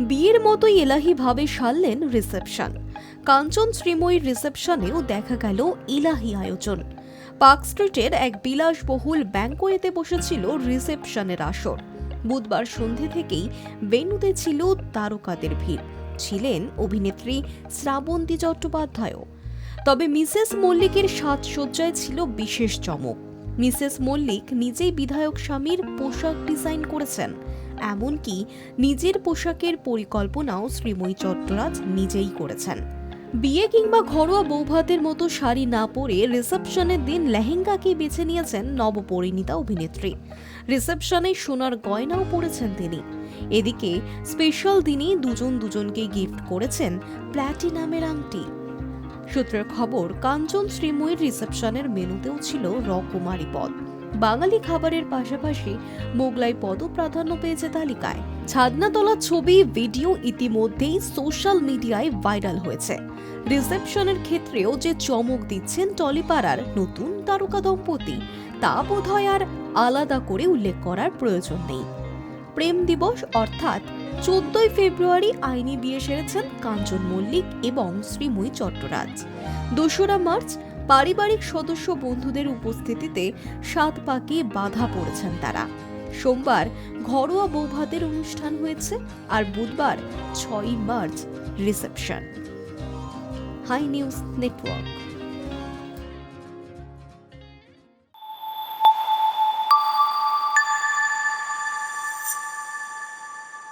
বিয়ের মতোই এলাহিভাবে সারলেন রিসেপশন। কাঞ্চন শ্রীময়ীর রিসেপশনেও দেখা গেল ইলাহি আয়োজন। পার্ক স্ট্রিটের এক বিলাসবহুল ব্যাঙ্কোয়েতে বসেছিল রিসেপশনের আসর। বুধবার সন্ধে থেকেই বেনুতে ছিল তারকাদের ভিড়। ছিলেন অভিনেত্রী শ্রাবন্তী চট্টোপাধ্যায়ও। তবে মিসেস মল্লিকের সাজসজ্জায় ছিল বিশেষ চমক। মিসেস মল্লিক নিজেই বিধায়ক স্বামীর পোশাক ডিজাইন করেছেন। এমনকি নিজের পোশাকের পরিকল্পনাও শ্রীময়ী চট্টরাজ নিজেই করেছেন। বিয়ে কিংবা ঘরোয়া বৌভাতের মতো শাড়ি না পরে রিসেপশনের দিন লেহেঙ্গাকেই বেছে নিয়েছেন নবপরিণীতা অভিনেত্রী। রিসেপশনে সোনার গয়নাও পরেছেন তিনি। এদিকে স্পেশাল দিনে দুজন দুজনকে গিফট করেছেন প্ল্যাটিনামের আংটি। সূত্রের খবর, কাঞ্চন শ্রীময়ীর রিসেপশনের মেনুতেও ছিল রকুমারী পদ। বাঙালি খাবারের পাশাপাশি মোগলাই পদও প্রাধান্য পেয়েছে তালিকায়। ছাদনাতলা ছবি, ভিডিও ইতিমধ্যেই সোশ্যাল মিডিয়ায় ভাইরাল হয়েছে। রিসেপশনের ক্ষেত্রেও যে চমক দিচ্ছেন টলিপাড়ার নতুন তারকা দম্পতি, তা বোধহয় আর আলাদা করে উল্লেখ করার প্রয়োজন নেই। প্রেম দিবস অর্থাৎ চোদ্দই ফেব্রুয়ারি আইনি বিয়ে সেরেছেন কাঞ্চন মল্লিক এবং শ্রীময়ী চট্টরাজ। দোসরা মার্চ পারিবারিক সদস্য বন্ধুদের উপস্থিতিতে সাত পাকে বাধা পড়েছেন তারা। সোমবার ঘরোয়া বৌভাতের অনুষ্ঠান হয়েছে আর বুধবার ছয়ই March reception. Hi news network.